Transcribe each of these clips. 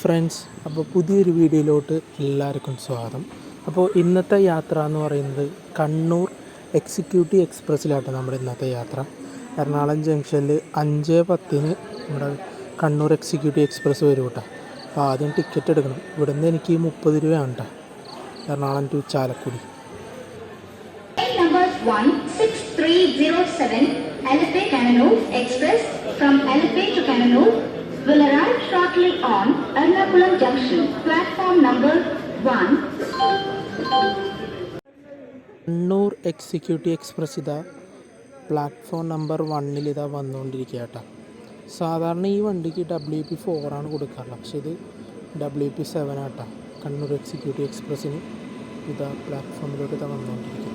Friends അപ്പോൾ പുതിയൊരു വീഡിയോയിലോട്ട് എല്ലാവർക്കും സ്വാഗതം. അപ്പോൾ ഇന്നത്തെ യാത്ര എന്ന് പറയുന്നത് കണ്ണൂർ എക്സിക്യൂട്ടീവ് എക്സ്പ്രസ്സിലാട്ടോ നമ്മുടെ ഇന്നത്തെ യാത്ര. എറണാകുളം ജംഗ്ഷനിൽ അഞ്ച് പത്തിന് നമ്മുടെ കണ്ണൂർ എക്സിക്യൂട്ടീവ് എക്സ്പ്രസ് വരും കേട്ടോ. അപ്പോൾ ആദ്യം ടിക്കറ്റ് എടുക്കണം. ഇവിടെ നിന്ന് എനിക്ക് മുപ്പത് രൂപയാണ് കേട്ടോ. Ernakulam to Chalakudy. Train number 16307 to Kannur Express shortly on Ernakulam Junction, platform number 1. Kannur executive express ഇതാ പ്ലാറ്റ്ഫോം നമ്പർ വണ്ണിൽ ഇതാ വന്നുകൊണ്ടിരിക്കുക കേട്ടോ സാധാരണ ഈ വണ്ടിക്ക് ഡബ്ല്യു പി ഫോറാണ് കൊടുക്കാറുള്ളത് പക്ഷേ ഇത് W P seven Kannur executive എക്സ്പ്രസ്സിന് ഇതാ പ്ലാറ്റ്ഫോമിലോട്ട് ഇതാ വന്നുകൊണ്ടിരിക്കുക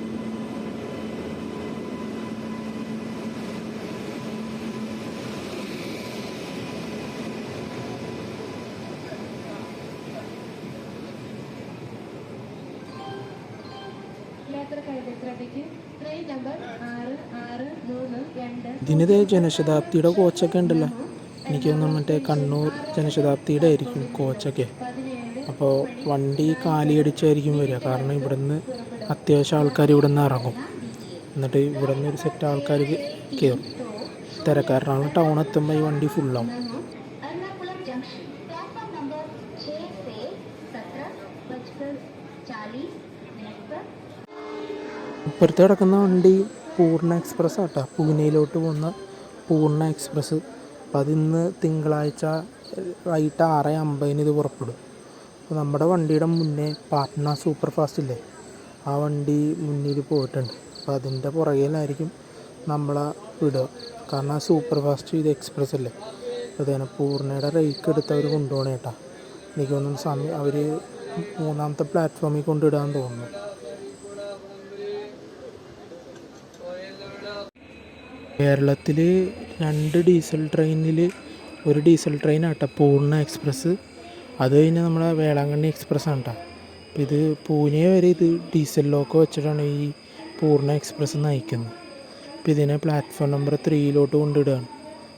യാത്രക്കാരുടെ ശ്രദ്ധയ്ക്ക് ട്രെയിൻ നമ്പർ ആറ് ആറ് മൂന്ന് രണ്ട് ഇതിനിത് ജനശതാബ്ദിയുടെ കോച്ചൊക്കെ ഉണ്ടല്ലോ. എനിക്ക് തോന്നുന്നു മറ്റേ കണ്ണൂർ ജനശതാബ്ദിയുടെ ആയിരിക്കും കോച്ചൊക്കെ. അപ്പോൾ വണ്ടി കാലിയടിച്ചായിരിക്കും വരിക. കാരണം ഇവിടുന്ന് അത്യാവശ്യം ആൾക്കാർ ഇവിടെ നിന്ന് ഇറങ്ങും. എന്നിട്ട് ഇവിടെ നിന്ന് ഒരു സെറ്റ് ആൾക്കാർ കയറും തിരക്കാരനാണ് ടൗൺ എത്തുമ്പോൾ ഈ വണ്ടി ഫുള്ളാവും ഇപ്പുറത്ത് കിടക്കുന്ന വണ്ടി പൂർണ എക്സ്പ്രസ് ആട്ടോ പൂനെയിലോട്ട് പോകുന്ന പൂർണ എക്സ്പ്രസ് അപ്പം അതിന്ന് തിങ്കളാഴ്ച വൈകിട്ട് ആറ് അമ്പതിന് ഇത് പുറപ്പെടും. അപ്പോൾ നമ്മുടെ വണ്ടിയുടെ മുന്നേ പാട്ന സൂപ്പർ ഫാസ്റ്റ് ഇല്ലേ? ആ വണ്ടി മുന്നിൽ പോയിട്ടുണ്ട്. അപ്പോൾ അതിന്റെ പുറകിലായിരിക്കും നമ്മളെ വിടുക. കാരണം ആ സൂപ്പർ ഫാസ്റ്റ് ഇത് എക്സ്പ്രസ് അല്ലേ തന്നെ പൂർണയുടെ റേക്ക് എടുത്ത് അവർ കൊണ്ടുപോകണേട്ടാ എനിക്ക് തോന്നുന്നു സമയം അവർ മൂന്നാമത്തെ പ്ലാറ്റ്ഫോമിൽ കൊണ്ടിടാൻ തോന്നുന്നു. കേരളത്തിൽ രണ്ട് ഡീസൽ ട്രെയിനിൽ ഒരു ഡീസൽ ട്രെയിൻ ആട്ടോ പൂർണ എക്സ്പ്രസ്. അത് കഴിഞ്ഞ് നമ്മളെ വേളാങ്കണ്ണി എക്സ്പ്രസ് ആണ് കേട്ടോ അപ്പം ഇത് പൂനെ വരെ ഇത് ഡീസൽ ലോക്കോ വെച്ചിട്ടാണ് ഈ പൂർണ എക്സ്പ്രസ് നയിക്കുന്നത്. അപ്പം ഇതിനെ പ്ലാറ്റ്ഫോം നമ്പർ ത്രീയിലോട്ട് കൊണ്ടിടുകയാണ്.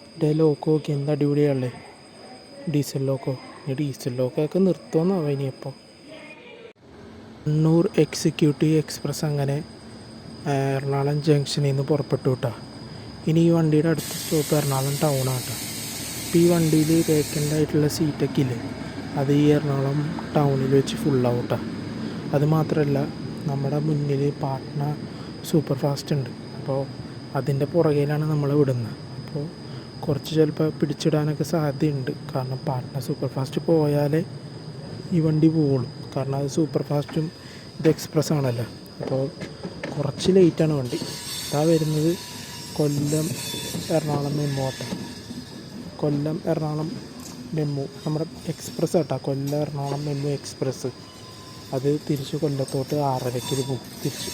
ഇതിന്റെ ലോക്കോ നോക്കി എന്ത് അടിപൊളിയാണല്ലേ ഡീസൽ ലോക്കോ? ഇനി ഡീസൽ ലോക്കൊക്കെ നിർത്തുമെന്നാവും ഇനിയിപ്പോൾ കണ്ണൂർ എക്സിക്യൂട്ടീവ് എക്സ്പ്രസ് അങ്ങനെ എറണാകുളം ജംഗ്ഷനിൽ നിന്ന് പുറപ്പെട്ടു കേട്ടോ ഇനി ഈ വണ്ടിയുടെ അടുത്ത സ്റ്റോപ്പ് എറണാകുളം ടൗൺ ആട്ടോ. അപ്പോൾ ഈ വണ്ടിയിൽ വേക്കന്റ് ആയിട്ടുള്ള സീറ്റൊക്കെ ഇല്ലേ? അത് ഈ എറണാകുളം ടൗണിൽ വെച്ച് ഫുൾ ഔട്ടാ അത് മാത്രമല്ല നമ്മുടെ മുന്നിൽ പാട്ന സൂപ്പർ ഫാസ്റ്റ് ഉണ്ട്. അപ്പോൾ അതിന്റെ പുറകിലാണ് നമ്മൾ വിടുന്നത് അപ്പോൾ കുറച്ച് ചിലപ്പോൾ പിടിച്ചിടാനൊക്കെ സാധ്യതയുണ്ട്. കാരണം പാട്ന സൂപ്പർ ഫാസ്റ്റ് പോയാലേ ഈ വണ്ടി പോവുള്ളൂ. കാരണം അത് സൂപ്പർ ഫാസ്റ്റും ഇത് എക്സ്പ്രസ് ആണല്ലോ. അപ്പോൾ കുറച്ച് ലേറ്റാണ് വണ്ടി. ഇതാ വരുന്നത് കൊല്ലം എറണാകുളം മെമ്മു ആട്ടോ കൊല്ലം എറണാകുളം മെമ്മു. നമ്മുടെ എക്സ്പ്രസ് ആട്ടോ കൊല്ലം എറണാകുളം മെമ്മു എക്സ്പ്രസ് അത് തിരിച്ച് കൊല്ലത്തോട്ട് ആറരയ്ക്ക് പോകും തിരിച്ച്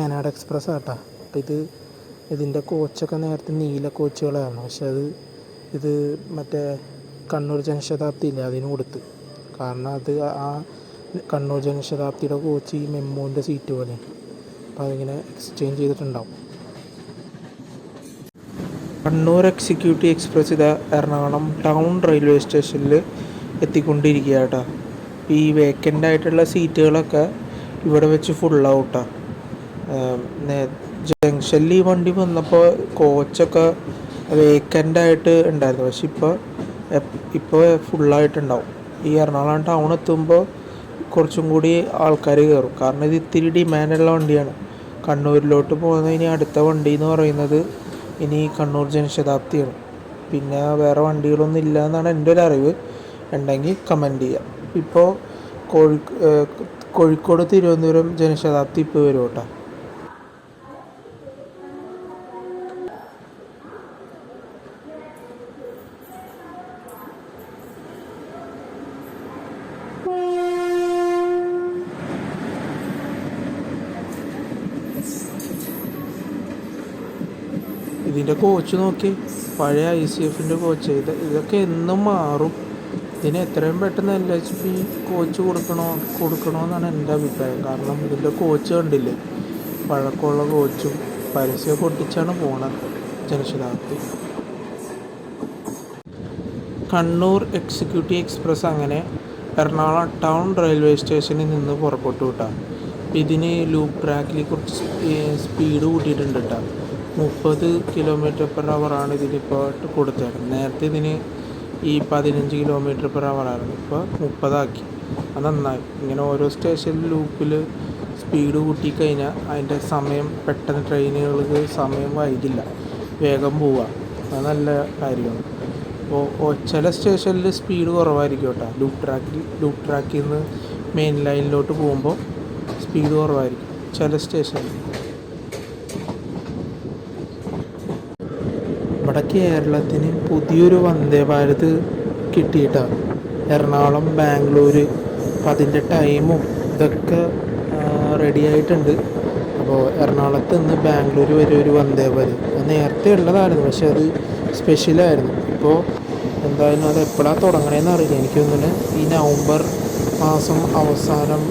വയനാട് എക്സ്പ്രസ് ആട്ടാ. അപ്പം ഇത് ഇതിന്റെ കോച്ചൊക്കെ നേരത്തെ നീല കോച്ചുകളായിരുന്നു. പക്ഷെ അത് ഇത് മറ്റേ കണ്ണൂർ ജനശതാബ്ദി ഇല്ലേ അതിന് കൊടുത്ത്. കാരണം അത് ആ കണ്ണൂർ ജനശതാബ്ദിയുടെ കോച്ച് ഈ മെമ്മോന്റെ സീറ്റ് പോലെയാണ്. അപ്പോൾ അതിങ്ങനെ എക്സ്ചേഞ്ച് ചെയ്തിട്ടുണ്ടാവും. കണ്ണൂർ എക്സിക്യൂട്ടീവ് എക്സ്പ്രസ് ഇത് എറണാകുളം ടൗൺ റെയിൽവേ സ്റ്റേഷനിൽ എത്തിക്കൊണ്ടിരിക്കുക കേട്ടോ ഈ വേക്കന്റ് ആയിട്ടുള്ള സീറ്റുകളൊക്കെ ഇവിടെ വെച്ച് ഫുള്ളാവും കേട്ടോ ജംഗ്ഷനിൽ ഈ വണ്ടി വന്നപ്പോൾ കോച്ചൊക്കെ വേക്കന്റ് ആയിട്ട് ഉണ്ടായിരുന്നു. പക്ഷെ ഇപ്പോൾ ഇപ്പോൾ ഫുള്ളായിട്ടുണ്ടാവും ഈ എറണാകുളം ടൗൺ എത്തുമ്പോൾ കുറച്ചും കൂടി ആൾക്കാർ കയറും കാരണം ഇത് ഇത്തിരി ഡിമാൻഡുള്ള വണ്ടിയാണ്. കണ്ണൂരിലോട്ട് പോകുന്ന ഇനി അടുത്ത വണ്ടി എന്ന് പറയുന്നത് ഇനി കണ്ണൂർ ജനശതാബ്ദിയാണ്. പിന്നെ വേറെ വണ്ടികളൊന്നും ഇല്ല എന്നാണ് എന്റെ ഒരു അറിവ്. ഉണ്ടെങ്കിൽ കമന്റ് ചെയ്യാം. ഇപ്പോൾ കോഴി കോഴിക്കോട് തിരുവനന്തപുരം ജനശതാബ്ദി ഇപ്പോൾ വരും കേട്ടോ. ഇതിന്റെ കോച്ച് നോക്കി. പഴയ ഐ സി എഫിന്റെ കോച്ച് ഇത് ഇതൊക്കെ എന്നും മാറും. ഇതിന് എത്രയും പെട്ടെന്ന് എൽ എച്ച് പി കോച്ച് കൊടുക്കണോ കൊടുക്കണമെന്നാണ് എന്റെ അഭിപ്രായം. കാരണം ഇതിന്റെ കോച്ച് കണ്ടില്ലേ? പഴക്കമുള്ള കോച്ചും പരസ്യം പൊട്ടിച്ചാണ് പോണത് ജനശതാബ്ദി. കണ്ണൂർ എക്സിക്യൂട്ടീവ് എക്സ്പ്രസ് അങ്ങനെ എറണാകുളം ടൗൺ റെയിൽവേ സ്റ്റേഷനിൽ നിന്ന് പുറപ്പെട്ടു കിട്ടാം. ഇതിന് ലൂപ്പ് ട്രാക്കിൽ കുറച്ച് സ്പീഡ് കൂട്ടിയിട്ടുണ്ട് കേട്ടോ. മുപ്പത് കിലോമീറ്റർ പെർ ആണ് ഇതിലിപ്പോൾ കൊടുത്തേക്കുന്നത് നേരത്തെ ഇതിന് ഈ പതിനഞ്ച് കിലോമീറ്റർ പെർ ആയിരുന്നു. ഇപ്പോൾ മുപ്പതാക്കി. അത് നന്നായി. ഇങ്ങനെ ഓരോ സ്റ്റേഷനിൽ ലൂപ്പിൽ സ്പീഡ് കൂട്ടിക്കഴിഞ്ഞാൽ അതിന്റെ സമയം പെട്ടെന്ന് ട്രെയിനുകൾക്ക് സമയം വൈകില്ല. വേഗം പോവുക അത് നല്ല കാര്യമാണ്. അപ്പോൾ ചില സ്റ്റേഷനിൽ സ്പീഡ് കുറവായിരിക്കും കേട്ടോ. ലൂപ്പ് ട്രാക്കിൽ ലൂപ്പ് ട്രാക്കിൽ നിന്ന് മെയിൻ ലൈനിലോട്ട് പോകുമ്പോൾ സ്പീഡ് കുറവായിരിക്കും. ചില സ്റ്റേഷനിൽ ഇവിടെ കേരളത്തിന് പുതിയൊരു വന്ദേ ഭാരത് കിട്ടിയിട്ടാണ് എറണാകുളം ബാംഗ്ലൂർ അപ്പം അതിന്റെ ടൈമും ഇതൊക്കെ റെഡി ആയിട്ടുണ്ട്. അപ്പോൾ എറണാകുളത്ത് നിന്ന് ബാംഗ്ലൂർ വരെ ഒരു വന്ദേ ഭാരത് നേരത്തെ ഉള്ളതായിരുന്നു പക്ഷെ അത് സ്പെഷ്യലായിരുന്നു ഇപ്പോൾ എന്തായാലും അത് എപ്പോഴാണ് തുടങ്ങണേന്ന് അറിയില്ല. എനിക്ക് തോന്നുന്നു ഈ നവംബർ മാസം അവസാനം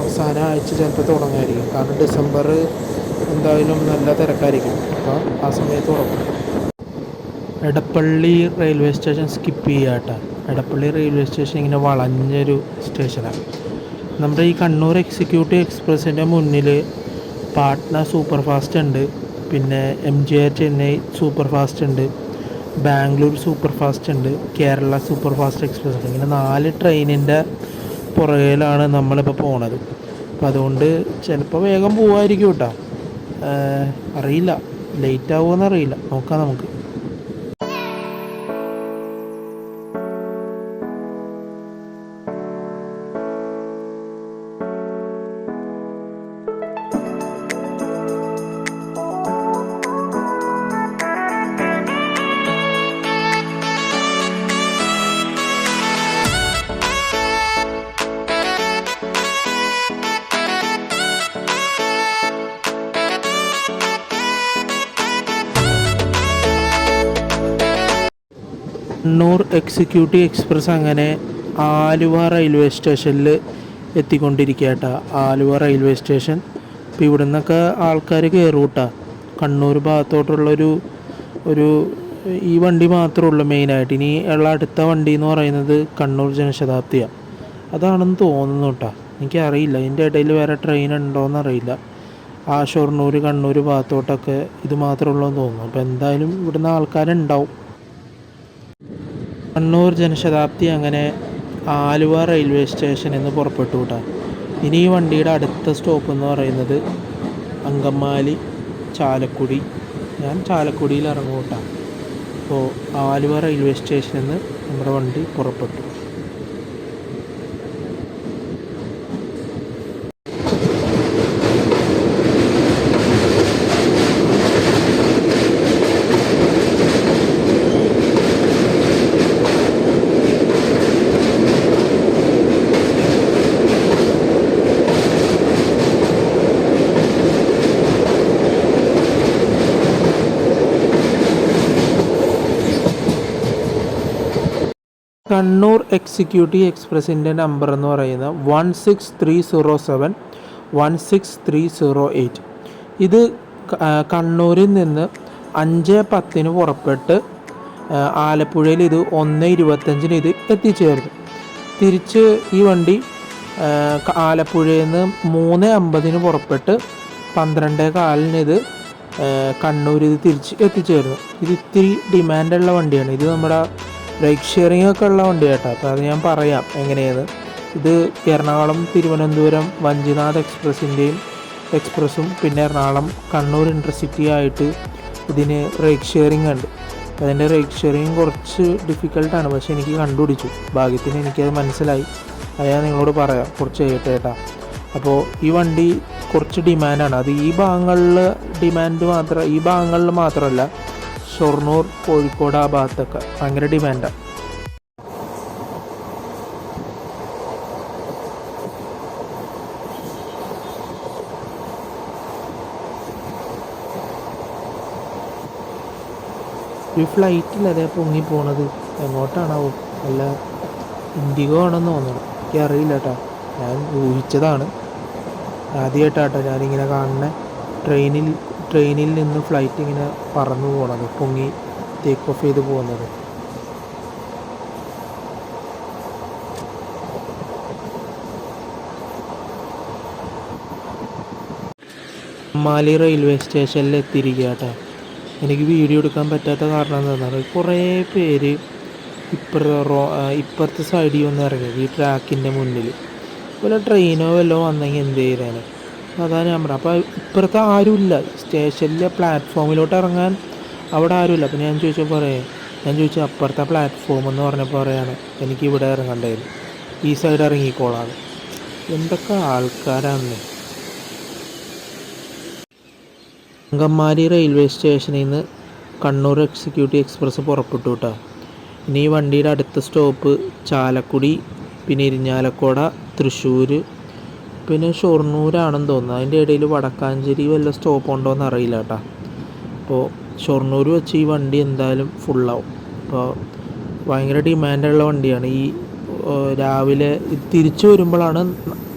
അവസാന ആഴ്ച ചിലപ്പോൾ തുടങ്ങായിരിക്കും കാരണം ഡിസംബർ എന്തായാലും നല്ല തിരക്കായിരിക്കും. അപ്പോൾ ആ സമയത്ത് തുടങ്ങും. എടപ്പള്ളി റെയിൽവേ സ്റ്റേഷൻ സ്കിപ്പ് ചെയ്യാട്ടോ എടപ്പള്ളി റെയിൽവേ സ്റ്റേഷൻ ഇങ്ങനെ വളഞ്ഞൊരു സ്റ്റേഷനാണ് നമ്മുടെ ഈ കണ്ണൂർ എക്സിക്യൂട്ടീവ് എക്സ്പ്രസിന്റെ മുന്നിൽ പാട്ന സൂപ്പർ ഫാസ്റ്റ് ഉണ്ട്. പിന്നെ M G R Chennai super fast ഉണ്ട്. ബാംഗ്ലൂർ സൂപ്പർ ഫാസ്റ്റ് ഉണ്ട്. കേരള സൂപ്പർ ഫാസ്റ്റ് എക്സ്പ്രസ് ഉണ്ട്. ഇങ്ങനെ നാല് ട്രെയിനിന്റെ പുറകിലാണ് നമ്മളിപ്പോൾ പോണത്. അപ്പം അതുകൊണ്ട് ചിലപ്പോൾ വേഗം പോകുമായിരിക്കും കേട്ടോ. അറിയില്ല. ലേറ്റ് ആവുമോ എന്നറിയില്ല നോക്കാം നമുക്ക്. കണ്ണൂർ എക്സിക്യൂട്ടീവ് എക്സ്പ്രസ് അങ്ങനെ ആലുവ റെയിൽവേ സ്റ്റേഷനിൽ എത്തിക്കൊണ്ടിരിക്കുക കേട്ടോ ആലുവ റെയിൽവേ സ്റ്റേഷൻ ഇപ്പം ഇവിടെ നിന്നൊക്കെ ആൾക്കാർ കയറും കേട്ടോ കണ്ണൂർ ഭാഗത്തോട്ടുള്ളൊരു ഒരു ഈ വണ്ടി മാത്രമേ ഉള്ളൂ മെയിനായിട്ട് ഇനി ഉള്ള അടുത്ത വണ്ടി എന്ന് പറയുന്നത് കണ്ണൂർ ജനശതാബ്ദിയാണ് അതാണെന്ന് തോന്നുന്നു കേട്ടോ എനിക്കറിയില്ല. ഇതിന്റെ ഇടയിൽ വേറെ ട്രെയിൻ ഉണ്ടോയെന്ന് അറിയില്ല. ആ ഷൊർണൂർ കണ്ണൂർ ഭാഗത്തോട്ടൊക്കെ ഇത് മാത്രമേ ഉള്ളൂ എന്ന് തോന്നുന്നു. അപ്പോൾ എന്തായാലും ഇവിടുന്ന് ആൾക്കാരുണ്ടാവും. കണ്ണൂർ ജനശതാബ്ദി അങ്ങനെ ആലുവ റെയിൽവേ സ്റ്റേഷനിൽ നിന്ന് പുറപ്പെട്ടു കേട്ടോ ഇനി ഈ വണ്ടിയുടെ അടുത്ത സ്റ്റോപ്പ് എന്ന് പറയുന്നത് അങ്കമാലി ചാലക്കുടി. ഞാൻ ചാലക്കുടിയിൽ ഇറങ്ങും അപ്പോൾ ആലുവ റെയിൽവേ സ്റ്റേഷനിൽ നിന്ന് നമ്മുടെ വണ്ടി പുറപ്പെട്ടു. കണ്ണൂർ എക്സിക്യൂട്ടീവ് എക്സ്പ്രസിന്റെ നമ്പർ എന്ന് പറയുന്നത് one six three zero seven one six three zero eight ഇത് കണ്ണൂരിൽ നിന്ന് അഞ്ച് പത്തിന് പുറപ്പെട്ട് ആലപ്പുഴയിൽ ഇത് ഒന്ന് ഇരുപത്തഞ്ചിന് ഇത് എത്തിച്ചേർന്നു. തിരിച്ച് ഈ വണ്ടി ആലപ്പുഴയിൽ നിന്ന് മൂന്ന് അമ്പതിന് പുറപ്പെട്ട് പന്ത്രണ്ട് കാലിന് ഇത് കണ്ണൂർ ഇത് തിരിച്ച് എത്തിച്ചേർന്നു. ഇത് ഇത്തിരി ഡിമാൻഡുള്ള വണ്ടിയാണ്. ഇത് നമ്മുടെ ബൈക്ക് ഷെയറിംഗ് ഒക്കെ ഉള്ള വണ്ടി കേട്ടോ. അപ്പോൾ അത് ഞാൻ പറയാം എങ്ങനെയാണ് ഇത് എറണാകുളം തിരുവനന്തപുരം വഞ്ചിനാഥ് എക്സ്പ്രസിന്റെയും എക്സ്പ്രസ്സും പിന്നെ എറണാകുളം കണ്ണൂർ ഇന്റർസിറ്റി ആയിട്ട് ഇതിന് റേക്ക് ഷെയറിംഗ് ഉണ്ട്. അതിന്റെ റേക്ക് ഷെയറിംഗ് കുറച്ച് ഡിഫിക്കൽട്ടാണ് പക്ഷേ എനിക്ക് കണ്ടുപിടിച്ചു. ഭാഗ്യത്തിന് എനിക്കത് മനസ്സിലായി. അത് നിങ്ങളോട് പറയാം. കുറച്ച് കഴിയട്ടെ കേട്ടോ. അപ്പോൾ ഈ വണ്ടി കുറച്ച് ഡിമാൻഡാണ് അത് ഈ ഭാഗങ്ങളിൽ ഡിമാൻഡ് മാത്രം ഈ ഭാഗങ്ങളിൽ മാത്രമല്ല ഷൊർണൂർ കോഴിക്കോട് ആ ഭാഗത്തൊക്കെ. ഭയങ്കര ഡിമാൻഡാണ് ഈ ഫ്ലൈറ്റിൽ അതേ പൊങ്ങി പോണത്? എങ്ങോട്ടാണാവും? അല്ല ഇൻഡിഗോ ആണെന്ന് തോന്നുന്നു എനിക്ക് അറിയില്ല കേട്ടോ ഞാൻ ഊഹിച്ചതാണ്. ആദ്യമായിട്ടാട്ടോ ഞാനിങ്ങനെ കാണുന്ന. ട്രെയിനിൽ ട്രെയിനിൽ നിന്ന് ഫ്ലൈറ്റ് ഇങ്ങനെ പറന്നു പോണത് പൊങ്ങി ടേക്ക് ഓഫ് ചെയ്ത് പോകുന്നത് മാലി റെയിൽവേ സ്റ്റേഷനിൽ എത്തിയിരിക്കുക കേട്ടോ എനിക്ക് വീഡിയോ എടുക്കാൻ പറ്റാത്ത കാരണം എന്താണെന്ന് കുറേ പേര് ഇപ്പുറത്തെ റോ ഇപ്പുറത്തെ സൈഡിൽ വന്ന് ഇറങ്ങിയത് ഈ ട്രാക്കിന്റെ മുന്നിൽ. വല്ല ട്രെയിനോ വല്ലതും വന്നെങ്കിൽ എന്ത് ചെയ്തേനെ? അതാണ് ഞാൻ പറഞ്ഞത് അപ്പോൾ ഇപ്പുറത്ത് ആരുമില്ല. സ്റ്റേഷനിലെ പ്ലാറ്റ്ഫോമിലോട്ട് ഇറങ്ങാൻ അവിടെ ആരുമില്ല. അപ്പോൾ ഞാൻ ചോദിച്ചപ്പോൾ പറയാം ഞാൻ ചോദിച്ചു അപ്പുറത്തെ പ്ലാറ്റ്ഫോം എന്ന് പറഞ്ഞപ്പോൾ പറയാണ് എനിക്ക് ഇവിടെ ഇറങ്ങണ്ടായിരുന്നു ഈ സൈഡ് ഇറങ്ങിക്കോളാണ് എന്തൊക്കെ ആൾക്കാരാണ് അങ്കമാലി റെയിൽവേ സ്റ്റേഷനിൽ നിന്ന് കണ്ണൂർ എക്സിക്യൂട്ടീവ് എക്സ്പ്രസ് പുറപ്പെട്ടു കേട്ടോ ഇനി ഈ വണ്ടിയുടെ അടുത്ത സ്റ്റോപ്പ് ചാലക്കുടി പിന്നെ ഇരിഞ്ഞാലക്കുട തൃശ്ശൂർ പിന്നെ ഷൊർണൂരാണെന്ന് തോന്നുന്നു. അതിന്റെ ഇടയിൽ വടക്കാഞ്ചേരി വല്ല സ്റ്റോപ്പ് ഉണ്ടോ എന്ന് അറിയില്ല കേട്ടോ. അപ്പോൾ ഷൊർണൂർ വെച്ച് ഈ വണ്ടി എന്തായാലും ഫുള്ളാവും അപ്പോൾ ഭയങ്കര ഡിമാൻഡുള്ള വണ്ടിയാണ്. ഈ രാവിലെ തിരിച്ചു വരുമ്പോഴാണ്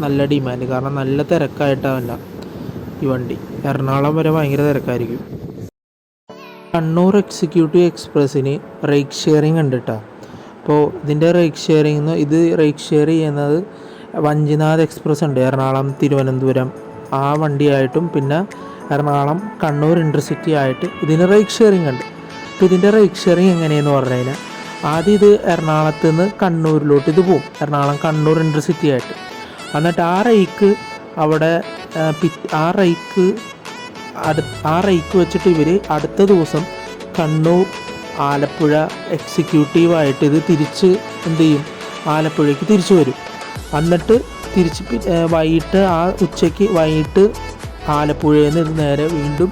നല്ല ഡിമാൻഡ് കാരണം നല്ല തിരക്കായിട്ടാവില്ല ഈ വണ്ടി. എറണാകുളം വരെ ഭയങ്കര തിരക്കായിരിക്കും. കണ്ണൂർ എക്സിക്യൂട്ടീവ് എക്സ്പ്രസ്സിന് റേക്ക് ഷെയറിങ് ഉണ്ട് കേട്ടോ. അപ്പോൾ ഇതിന്റെ റേക്ക് ഷെയറിംഗ് ഇത് റേക്ക് ഷെയർ ചെയ്യുന്നത് വഞ്ചിനാഥ് എക്സ്പ്രസ് ഉണ്ട്. എറണാകുളം തിരുവനന്തപുരം. ആ വണ്ടിയായിട്ടും പിന്നെ എറണാകുളം കണ്ണൂർ ഇന്റർസിറ്റി ആയിട്ട് ഇതിന് റൈക്ക് ഷെയറിംഗ് ഉണ്ട്. അപ്പോൾ ഇതിന്റെ റൈക്ക് ഷെയറിംഗ് എങ്ങനെയെന്ന് പറഞ്ഞു കഴിഞ്ഞാൽ ആദ്യം ഇത് എറണാകുളത്ത് നിന്ന് കണ്ണൂരിലോട്ട് ഇത് പോവും. എറണാകുളം കണ്ണൂർ ഇന്റർസിറ്റി ആയിട്ട്. എന്നിട്ട് ആ റൈക്ക് അവിടെ ആ, റൈക്ക് അടു ആ റൈക്ക് വെച്ചിട്ട് ഇവർ അടുത്ത ദിവസം കണ്ണൂർ ആലപ്പുഴ എക്സിക്യൂട്ടീവായിട്ട് ഇത് തിരിച്ച് എന്ത് ചെയ്യും? ആലപ്പുഴയ്ക്ക് തിരിച്ചു വരും. എന്നിട്ട് തിരിച്ച് വൈകിട്ട് ആ ഉച്ചയ്ക്ക് വൈകിട്ട് ആലപ്പുഴയിൽ നിന്ന് നേരെ വീണ്ടും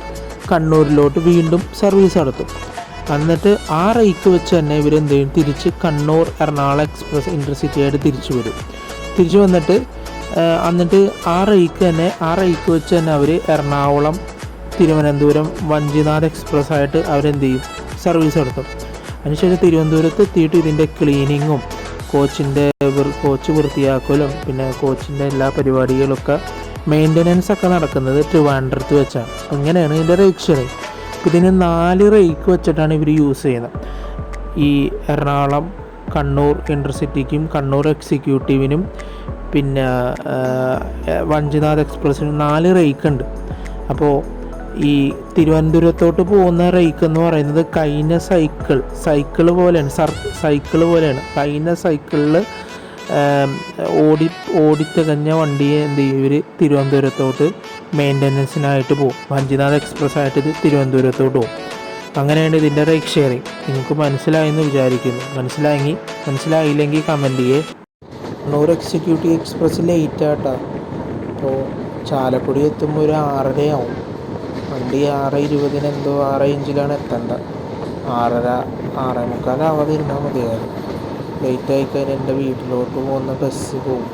കണ്ണൂരിലോട്ട് വീണ്ടും സർവീസ് നടത്തും. എന്നിട്ട് ആ റേക്ക് വെച്ച് തന്നെ ഇവർ എന്ത് ചെയ്യും? തിരിച്ച് കണ്ണൂർ എറണാകുളം എക്സ്പ്രസ് ഇന്റർസിറ്റി ആയിട്ട് തിരിച്ചു വരും. തിരിച്ചു വന്നിട്ട് എന്നിട്ട് ആ റേക്ക് തന്നെ ആ റേക്ക് വെച്ച് തന്നെ അവർ എറണാകുളം തിരുവനന്തപുരം വഞ്ചിനാഥ് എക്സ്പ്രസ് ആയിട്ട് അവരെന്ത് ചെയ്യും? സർവീസ് നടത്തും. അതിനുശേഷം തിരുവനന്തപുരത്ത് എത്തിയിട്ട് ഇതിന്റെ ക്ലീനിങ്ങും കോച്ചിന്റെ കോച്ച് വൃത്തിയാക്കലും പിന്നെ കോച്ചിന്റെ എല്ലാ പരിപാടികളൊക്കെ മെയിന്റനൻസ് ഒക്കെ നടക്കുന്നത് ട്രിവാൻഡ്രത്ത് വെച്ചാണ്. അങ്ങനെയാണ് ഇതിന്റെ റേക്ക് ഷെയറിങ് ഇതിന് നാല് റേക്ക് വെച്ചിട്ടാണ് ഇവർ യൂസ് ചെയ്യുന്നത്. ഈ എറണാകുളം കണ്ണൂർ ഇന്റർസിറ്റിക്കും കണ്ണൂർ എക്സിക്യൂട്ടീവിനും പിന്നെ വഞ്ചിനാഥ് എക്സ്പ്രസ്സിനും നാല് റേക്ക് ഉണ്ട്. അപ്പോൾ ഈ തിരുവനന്തപുരത്തോട്ട് പോകുന്ന റേക്ക് എന്ന് പറയുന്നത് കഴിഞ്ഞ സൈക്കിൾ സൈക്കിൾ പോലെയാണ് സർ സൈക്കിൾ പോലെയാണ്. കഴിഞ്ഞ സൈക്കിളിൽ ഓടി ഓടിത്തികഞ്ഞ വണ്ടിയെ എന്ത് ചെയ്യും? ഇവർ തിരുവനന്തപുരത്തോട്ട് മെയിന്റനൻസിനായിട്ട് പോകും. വഞ്ചിനാഥ് എക്സ്പ്രസ് ആയിട്ട് ഇത് തിരുവനന്തപുരത്തോട്ട് പോകും. അങ്ങനെയാണ് ഇതിന്റെ റേക്ക് ഷെയറിങ് നിങ്ങൾക്ക് മനസ്സിലായെന്ന് വിചാരിക്കുന്നു. മനസ്സിലായെങ്കിൽ മനസ്സിലായില്ലെങ്കിൽ കമന്റ് ചെയ്യേ. കണ്ണൂർ എക്സിക്യൂട്ടീവ് എക്സ്പ്രസ് ലേറ്റ് ആട്ടാ. അപ്പോൾ ചാലക്കുടി എത്തുമ്പോൾ ഒരു ആറരയാവും. വണ്ടി ആറ് ഇരുപതിന് എന്തോ ആറ് ഇഞ്ചിലാണ് എത്തേണ്ട ആറര ആറേ മുക്കാലാവാതെ ഇരുന്നാൽ മതിയായിരുന്നു. ലേറ്റ് ആയിക്കഴിഞ്ഞാൽ എന്റെ വീട്ടിലോട്ട് പോകുന്ന ബസ് പോകും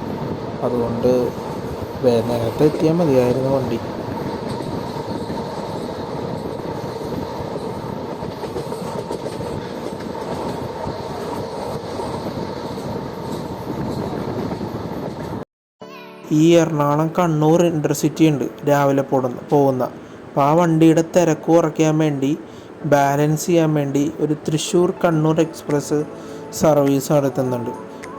അതുകൊണ്ട് നേരത്തെ എത്തിയാൽ മതിയായിരുന്നു വണ്ടി. ഈ എറണാകുളം കണ്ണൂർ ഇന്റർസിറ്റി ഉണ്ട്. രാവിലെ പോടുന്ന പോകുന്ന അപ്പോൾ ആ വണ്ടിയുടെ തിരക്ക് കുറയ്ക്കാൻ വേണ്ടി ബാലൻസ് ചെയ്യാൻ വേണ്ടി ഒരു തൃശ്ശൂർ കണ്ണൂർ എക്സ്പ്രസ് സർവീസ് നടത്തുന്നുണ്ട്.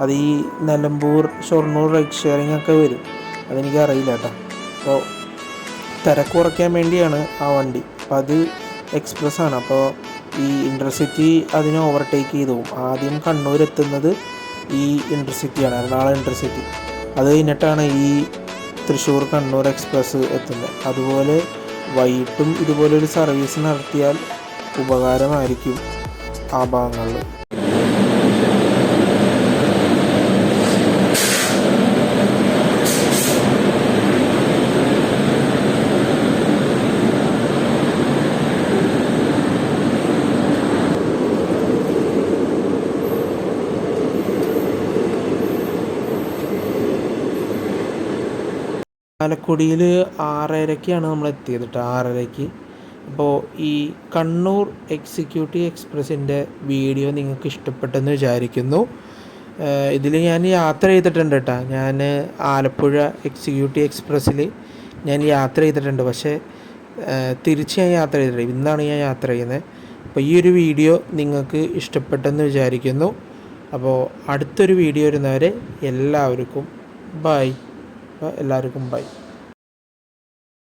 അത് ഈ നിലമ്പൂർ ഷൊർണൂർ റൈഡ് ഷെയറിംഗ് ഒക്കെ വരും. അതെനിക്ക് അറിയില്ല കേട്ടോ. അപ്പോൾ തിരക്ക് കുറയ്ക്കാൻ വേണ്ടിയാണ് ആ വണ്ടി. അപ്പോൾ അത് എക്സ്പ്രസ് ആണ്. അപ്പോൾ ഈ ഇന്റർസിറ്റി അതിനെ ഓവർടേക്ക് ചെയ്തു. പോകും ആദ്യം കണ്ണൂർ എത്തുന്നത് ഈ ഇന്റർസിറ്റിയാണ് എറണാകുളം ഇന്റർസിറ്റി അത് കഴിഞ്ഞിട്ടാണ് ഈ തൃശ്ശൂർ കണ്ണൂർ എക്സ്പ്രസ് എത്തുന്നത്. അതുപോലെ വൈകിട്ടും ഇതുപോലൊരു സർവീസ് നടത്തിയാൽ ഉപകാരമായിരിക്കും ആ ഭാഗങ്ങളിൽ. ചാലക്കുടിയിൽ ആറരയ്ക്കാണ് നമ്മൾ എത്തിയത് കേട്ടോ ആറരയ്ക്ക്. അപ്പോൾ ഈ കണ്ണൂർ എക്സിക്യൂട്ടീവ് എക്സ്പ്രസിന്റെ വീഡിയോ നിങ്ങൾക്ക് ഇഷ്ടപ്പെട്ടെന്ന് വിചാരിക്കുന്നു. ഇതിൽ ഞാൻ യാത്ര ചെയ്തിട്ടുണ്ട് കേട്ടോ ഞാൻ ആലപ്പുഴ എക്സിക്യൂട്ടീവ് എക്സ്പ്രസ്സിൽ ഞാൻ യാത്ര ചെയ്തിട്ടുണ്ട്. പക്ഷേ തിരിച്ച് ഞാൻ യാത്ര ചെയ്തിട്ടുണ്ട് ഇന്നാണ് ഞാൻ യാത്ര ചെയ്യുന്നത്. അപ്പോൾ ഈ ഒരു വീഡിയോ നിങ്ങൾക്ക് ഇഷ്ടപ്പെട്ടെന്ന് വിചാരിക്കുന്നു. അപ്പോൾ അടുത്തൊരു വീഡിയോ വരുന്നവരെ എല്ലാവർക്കും ബൈ. എല്ലാവർക്കും ബൈ.